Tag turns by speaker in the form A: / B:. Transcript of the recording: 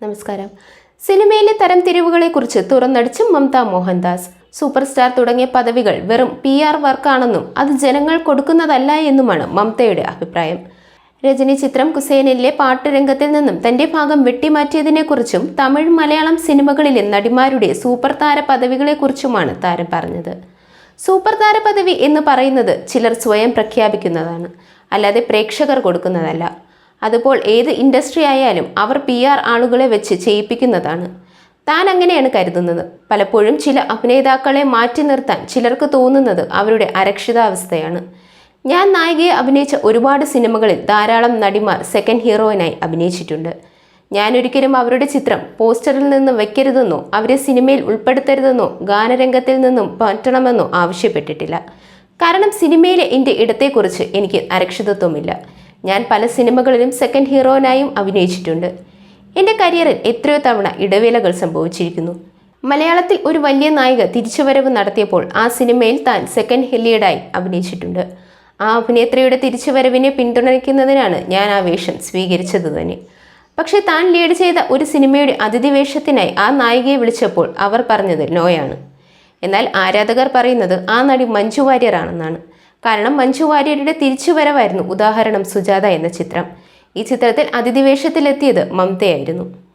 A: നമസ്കാരം. സിനിമയിലെ തരം തിരിവുകളെക്കുറിച്ച് തുറന്നടിച്ച് മമത മോഹൻദാസ്. സൂപ്പർ സ്റ്റാർ തുടങ്ങിയ പദവികൾ വെറും പി ആർ വർക്കാണെന്നും അത് ജനങ്ങൾ കൊടുക്കുന്നതല്ല എന്നുമാണ് മമതയുടെ അഭിപ്രായം. രജനി ചിത്രം കുസേനിലെ പാട്ട് രംഗത്തിൽ നിന്നും തന്റെ ഭാഗം വെട്ടിമാറ്റിയതിനെക്കുറിച്ചും തമിഴ് മലയാളം സിനിമകളിലെ നടിമാരുടെ സൂപ്പർ താര പദവികളെക്കുറിച്ചുമാണ് താരം പറഞ്ഞത്. സൂപ്പർ താര പദവി എന്ന് പറയുന്നത് ചിലർ സ്വയം പ്രഖ്യാപിക്കുന്നതാണ്. അല്ലാതെ പ്രേക്ഷകർ കൊടുക്കുന്നതല്ല. അതുപോൾ ഏത് ഇൻഡസ്ട്രി ആയാലും അവർ പി ആർ ആളുകളെ വെച്ച് ചെയ്യിപ്പിക്കുന്നതാണ്. താൻ അങ്ങനെയാണ് കരുതുന്നത്. പലപ്പോഴും ചില അഭിനേതാക്കളെ മാറ്റി നിർത്താൻ ചിലർക്ക് തോന്നുന്നത് അവരുടെ അരക്ഷിതാവസ്ഥയാണ്. ഞാൻ നായികയെ അഭിനയിച്ച ഒരുപാട് സിനിമകളിൽ ധാരാളം നടിമാർ സെക്കൻഡ് ഹീറോയിനായി അഭിനയിച്ചിട്ടുണ്ട്. ഞാനൊരിക്കലും അവരുടെ ചിത്രം പോസ്റ്ററിൽ നിന്ന് വെക്കരുതെന്നോ അവരെ സിനിമയിൽ ഉൾപ്പെടുത്തരുതെന്നോ ഗാനരംഗത്തിൽ നിന്നും പറ്റണമെന്നോ ആവശ്യപ്പെട്ടിട്ടില്ല. കാരണം സിനിമയിലെ എന്റെ ഇടത്തെക്കുറിച്ച് എനിക്ക് അരക്ഷിതത്വമില്ല. ഞാൻ പല സിനിമകളിലും സെക്കൻഡ് ഹീറോയിനായും അഭിനയിച്ചിട്ടുണ്ട്. എന്റെ കരിയറിൽ എത്രയോ തവണ ഇടവേളകൾ സംഭവിച്ചിരിക്കുന്നു. മലയാളത്തിൽ ഒരു വലിയ നായിക തിരിച്ചുവരവ് നടത്തിയപ്പോൾ ആ സിനിമയിൽ താൻ സെക്കൻഡ് ലീഡായി അഭിനയിച്ചിട്ടുണ്ട്. ആ അഭിനേത്രിയുടെ തിരിച്ചുവരവിനെ പിന്തുണയ്ക്കുന്നതിനാണ് ഞാൻ ആ വേഷം സ്വീകരിച്ചത് തന്നെ. പക്ഷേ താൻ ലീഡ് ചെയ്ത ഒരു സിനിമയുടെ അതിഥി വേഷത്തിനായി ആ നായികയെ വിളിച്ചപ്പോൾ അവർ പറഞ്ഞത് നോയാണ്. എന്നാൽ ആരാധകർ പറയുന്നത് ആ നടി മഞ്ജു വാര്യറാണെന്നാണ് കാരണം മഞ്ജു വാര്യരുടെ തിരിച്ചുവരവായിരുന്നു ഉദാഹരണം സുജാത എന്ന ചിത്രം. ഈ ചിത്രത്തിൽ അതിഥിവേഷത്തിലെത്തിയത് മംതയായിരുന്നു. മമതയായിരുന്നു